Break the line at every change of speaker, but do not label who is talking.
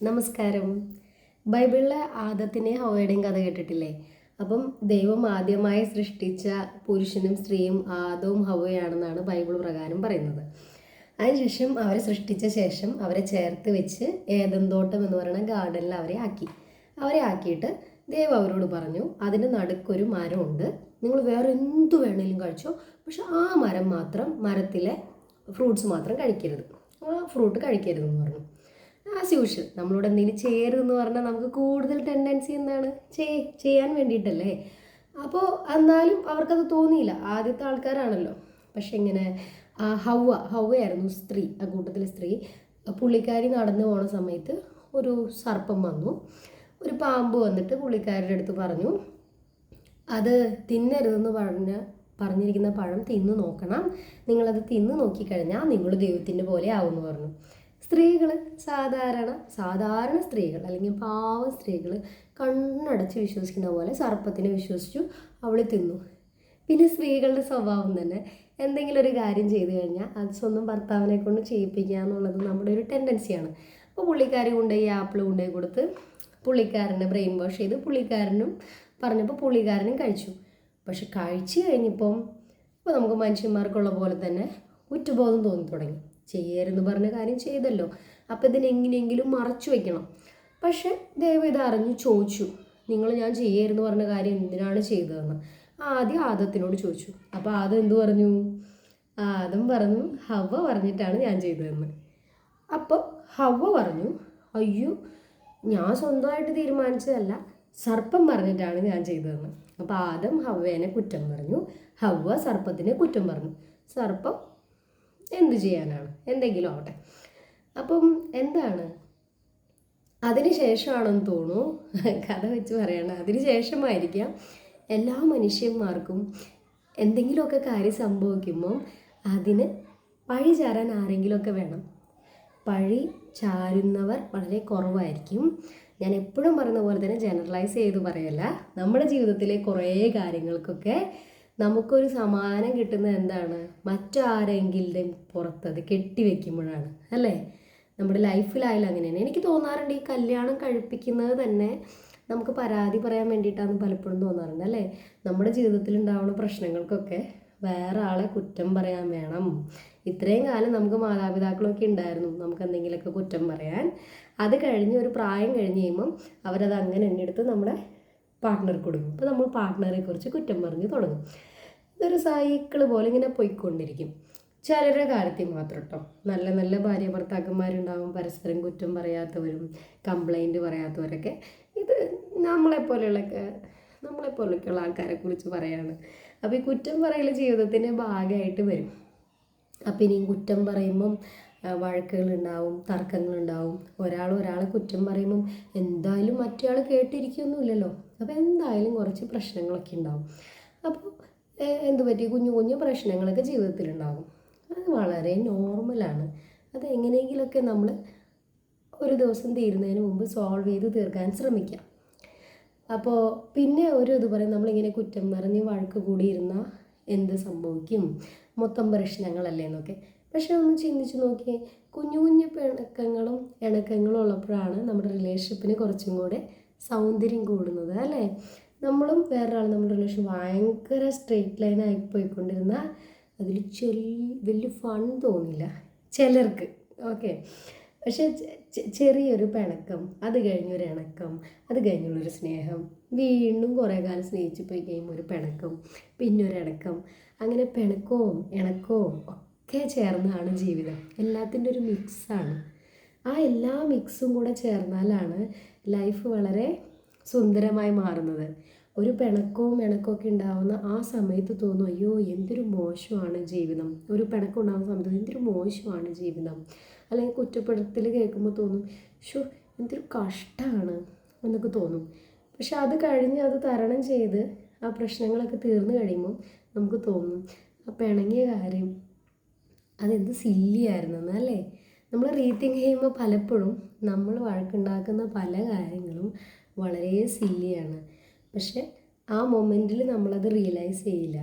നമസ്കാരം. ബൈബിളിലെ ആദത്തിനെ ഹവയുടെയും കഥ കേട്ടിട്ടില്ലേ? അപ്പം ദൈവം ആദ്യമായി സൃഷ്ടിച്ച പുരുഷനും സ്ത്രീയും ആദവും ഹവയാണെന്നാണ് ബൈബിൾ പ്രകാരം പറയുന്നത്. അതിനുശേഷം അവരെ സൃഷ്ടിച്ച ശേഷം അവരെ ചേർത്ത് വെച്ച് ഏതന്തോട്ടം എന്ന് പറയുന്ന ഗാർഡനിൽ അവരെ ആക്കി. അവരെ ആക്കിയിട്ട് ദൈവം അവരോട് പറഞ്ഞു അതിന്റെ നടുക്കൊരു മരമുണ്ട്. നിങ്ങൾ വേറെ എന്തു വേണേലും കഴിച്ചോ. പക്ഷെ ആ മരം മാത്രം മരത്തിലെ ഫ്രൂട്ട്സ് മാത്രം കഴിക്കരുത്. ആ ഫ്രൂട്ട് കഴിക്കരുതെന്ന് പറഞ്ഞു. ആസ് യൂഷ്വൽ നമ്മളോട് എന്തെങ്കിലും ചെയ്യരുതെന്ന് പറഞ്ഞാൽ നമുക്ക് കൂടുതൽ ടെൻഡൻസി എന്താണ്? ചെയ് ചെയ്യാൻ വേണ്ടിയിട്ടല്ലേ? അപ്പോൾ എന്നാലും അവർക്കത് തോന്നിയില്ല. ആദ്യത്തെ ആൾക്കാരാണല്ലോ. പക്ഷെ ഇങ്ങനെ ഹൗവ ഹൗവയായിരുന്നു സ്ത്രീ ആ കൂട്ടത്തിലെ സ്ത്രീ. പുള്ളിക്കാരി നടന്നു പോണ സമയത്ത് ഒരു സർപ്പം വന്നു. ഒരു പാമ്പ് വന്നിട്ട് പുള്ളിക്കാരുടെ അടുത്ത് പറഞ്ഞു അത് തിന്നരുതെന്ന് പറഞ്ഞ് പറഞ്ഞിരിക്കുന്ന പഴം തിന്നു നോക്കണം. നിങ്ങളത് തിന്നു നോക്കിക്കഴിഞ്ഞാൽ നിങ്ങൾ ദൈവത്തിന്റെ പോലെ ആവുമെന്ന് പറഞ്ഞു. സ്ത്രീകൾ സാധാരണ സാധാരണ സ്ത്രീകൾ അല്ലെങ്കിൽ പാവ സ്ത്രീകൾ കണ്ണടച്ച് വിശ്വസിക്കുന്ന പോലെ സർപ്പത്തിനെ വിശ്വസിച്ചു അവൾ തിന്നു. പിന്നെ സ്ത്രീകളുടെ സ്വഭാവം തന്നെ. എന്തെങ്കിലും ഒരു കാര്യം ചെയ്തു കഴിഞ്ഞാൽ അത് സ്വന്തം ഭർത്താവിനെ കൊണ്ട് ചെയ്യിപ്പിക്കുക എന്നുള്ളത് നമ്മുടെ ഒരു ടെൻഡൻസിയാണ് അപ്പോൾ പുള്ളിക്കാരി കൊണ്ടുപോയി ആപ്പിൾ കൊണ്ടുപോയി കൊടുത്ത് പുള്ളിക്കാരനെ ബ്രെയിൻ വാഷ് ചെയ്ത് പുള്ളിക്കാരനും പറഞ്ഞപ്പോൾ പുള്ളിക്കാരനും കഴിച്ചു. പക്ഷെ കഴിച്ചു കഴിഞ്ഞപ്പം ഇപ്പോൾ നമുക്ക് മനുഷ്യന്മാർക്കുള്ള പോലെ തന്നെ കുറ്റബോധം തോന്നി തുടങ്ങി. ചെയ്യരുന്ന് പറഞ്ഞ കാര്യം ചെയ്തല്ലോ. അപ്പോൾ ഇതിനെങ്ങനെയെങ്കിലും മറച്ചു വെക്കണം. പക്ഷേ ദൈവം ഇത് അറിഞ്ഞു ചോദിച്ചു. നിങ്ങൾ ഞാൻ ചെയ്യരുന്ന് പറഞ്ഞ കാര്യം എന്തിനാണ് ചെയ്തതെന്ന്? ആദ്യം ആദത്തിനോട് ചോദിച്ചു. അപ്പോൾ ആദം എന്തു പറഞ്ഞു? ആദം പറഞ്ഞു ഹവ പറഞ്ഞിട്ടാണ് ഞാൻ ചെയ്തതെന്ന്. അപ്പോൾ ഹവ പറഞ്ഞു അയ്യോ ഞാൻ സ്വന്തമായിട്ട് തീരുമാനിച്ചതല്ല സർപ്പം പറഞ്ഞിട്ടാണ് ഞാൻ ചെയ്തതെന്ന്. അപ്പോൾ ആദം ഹവ്വേനെ കുറ്റം പറഞ്ഞു ഹവ്വ സർപ്പത്തിനെ കുറ്റം പറഞ്ഞു. സർപ്പം എന്ത് ചെയ്യാനാണ്? എന്തെങ്കിലും ആവട്ടെ. അപ്പം എന്താണ്? അതിന് ശേഷമാണെന്ന് തോന്നുന്നു. കഥ വെച്ച് പറയണം. അതിന് ശേഷമായിരിക്കാം. എല്ലാ മനുഷ്യന്മാർക്കും എന്തെങ്കിലുമൊക്കെ കാര്യം സംഭവിക്കുമ്പം അതിന് പഴി ചാരാൻ ആരെങ്കിലുമൊക്കെ വേണം. പഴി ചാരുന്നവർ വളരെ കുറവായിരിക്കും. ഞാൻ എപ്പോഴും പറയുന്ന പോലെ തന്നെ ജനറലൈസ് ചെയ്ത് പറയല്ല. നമ്മുടെ ജീവിതത്തിലെ കുറേ കാര്യങ്ങൾക്കൊക്കെ നമുക്കൊരു സമാനം കിട്ടുന്നത് എന്താണ്? മറ്റാരെങ്കിലും പുറത്തത് കെട്ടിവെക്കുമ്പോഴാണ് അല്ലേ? നമ്മുടെ ലൈഫിലായാലും അങ്ങനെയാണ്. എനിക്ക് തോന്നാറുണ്ട് ഈ കല്യാണം കഴിപ്പിക്കുന്നത് തന്നെ നമുക്ക് പരാതി പറയാൻ വേണ്ടിയിട്ടാണ് പലപ്പോഴും തോന്നാറുണ്ട് അല്ലേ? നമ്മുടെ ജീവിതത്തിൽ ഉണ്ടാവുന്ന പ്രശ്നങ്ങൾക്കൊക്കെ വേറെ ആളെ കുറ്റം പറയാൻ വേണം. ഇത്രയും കാലം നമുക്ക് മാതാപിതാക്കളൊക്കെ ഉണ്ടായിരുന്നു നമുക്ക് എന്തെങ്കിലുമൊക്കെ കുറ്റം പറയാൻ. അത് കഴിഞ്ഞ് ഒരു പ്രായം കഴിഞ്ഞ് കഴിയുമ്പം അവരത് അങ്ങനെ എണ്ണെടുത്ത് നമ്മുടെ പാർട്ട്ണർ കൊടുക്കും. അപ്പോൾ നമ്മൾ പാർട്ട്ണറെ കുറിച്ച് കുറ്റം പറഞ്ഞ് തുടങ്ങും. ഇതൊരു സൈക്കിൾ പോലെ ഇങ്ങനെ പോയിക്കൊണ്ടിരിക്കും. ചിലരുടെ കാര്യത്തിൽ മാത്രം കേട്ടോ നല്ല നല്ല ഭാര്യ ഭർത്താക്കന്മാരുണ്ടാവും പരസ്പരം കുറ്റം പറയാത്തവരും കംപ്ലൈന്റ് പറയാത്തവരൊക്കെ. ഇത് നമ്മളെപ്പോലെയുള്ളൊക്കെ നമ്മളെപ്പോലെയൊക്കെയുള്ള ആൾക്കാരെ കുറിച്ച് പറയാണ്. അപ്പോൾ ഈ കുറ്റം പറയൽ ജീവിതത്തിന്റെ ഭാഗമായിട്ട് വരും. അപ്പം ഇനിയും കുറ്റം പറയുമ്പം വഴക്കുകളുണ്ടാവും തർക്കങ്ങളുണ്ടാവും. ഒരാൾ ഒരാളെ കുറ്റം പറയുമ്പം എന്തായാലും മറ്റേ ആൾ കേട്ടിരിക്കുകയൊന്നുമില്ലല്ലോ അപ്പോൾ എന്തായാലും കുറച്ച് പ്രശ്നങ്ങളൊക്കെ ഉണ്ടാവും. അപ്പോൾ എന്ത് പറ്റി? കുഞ്ഞു കുഞ്ഞു പ്രശ്നങ്ങളൊക്കെ ജീവിതത്തിലുണ്ടാകും. അത് വളരെ നോർമലാണ് അത് എങ്ങനെയെങ്കിലുമൊക്കെ നമ്മൾ ഒരു ദിവസം തീരുന്നതിന് മുമ്പ് സോൾവ് ചെയ്ത് തീർക്കാൻ ശ്രമിക്കാം. അപ്പോൾ പിന്നെ ഒരു ഇത് പറയും. നമ്മളിങ്ങനെ കുറ്റം പറഞ്ഞ് വഴക്ക് കൂടിയിരുന്നാൽ എന്ത് സംഭവിക്കും? മൊത്തം പ്രശ്നങ്ങളല്ലേ എന്നൊക്കെ. പക്ഷേ ഒന്ന് ചിന്തിച്ച് നോക്കിയേ. കുഞ്ഞു കുഞ്ഞു പിണക്കങ്ങളും ഇണക്കങ്ങളും ഉള്ളപ്പോഴാണ് നമ്മുടെ റിലേഷൻഷിപ്പിന് കുറച്ചും കൂടെ സൗന്ദര്യം കൂടുന്നത് അല്ലേ? നമ്മളും വേറൊരാൾ നമ്മുടെ റിലേഷൻ ഭയങ്കര സ്ട്രെയിറ്റ് ലൈനായി പോയിക്കൊണ്ടിരുന്ന അതിൽ ചെറിയ വലിയ ഫൺ തോന്നില്ല. ചിലർക്ക് ഓക്കെ പക്ഷേ ചെറിയൊരു പിണക്കം അത് കഴിഞ്ഞൊരു ഇണക്കം അത് കഴിഞ്ഞുള്ളൊരു സ്നേഹം വീണ്ടും കുറേ കാലം സ്നേഹിച്ച് പോയി കഴിയുമ്പോൾ ഒരു പിണക്കം പിന്നെ ഒരു ഇണക്കം അങ്ങനെ പിണക്കവും ഇണക്കവും ഒക്കെ ചേർന്നാണ് ജീവിതം. എല്ലാത്തിന്റെ ഒരു മിക്സാണ് ആ എല്ലാ മിക്സും കൂടെ ചേർന്നാലാണ് ലൈഫ് വളരെ സുന്ദരമായി മാറുന്നത്. ഒരു പിണക്കവും ഇണക്കമൊക്കെ ഉണ്ടാവുന്ന ആ സമയത്ത് തോന്നും അയ്യോ എന്തൊരു മോശമാണ് ജീവിതം. ഒരു പിണക്കം ഉണ്ടാകുന്ന സമയത്ത് എന്തൊരു മോശമാണ് ജീവിതം. അല്ലെങ്കിൽ കുറ്റപ്പെടുത്തൽ കേൾക്കുമ്പോൾ തോന്നും ഷോ എന്തൊരു കഷ്ടമാണ് എന്നൊക്കെ തോന്നും. പക്ഷെ അത് കഴിഞ്ഞ് അത് തരണം ചെയ്ത് ആ പ്രശ്നങ്ങളൊക്കെ തീർന്നു കഴിയുമ്പോൾ നമുക്ക് തോന്നും ആ പിണങ്ങിയ കാര്യം അതെന്ത് സില്ലിയായിരുന്നു അല്ലേ? നമ്മൾ റീതിങ്ക് ചെയ്യുമ്പോൾ പലപ്പോഴും നമ്മൾ വഴക്കുണ്ടാക്കുന്ന പല കാര്യങ്ങളും വളരെ സില്ലിയാണ് പക്ഷെ ആ മൊമെന്റിൽ നമ്മളത് റിയലൈസ് ചെയ്യില്ല.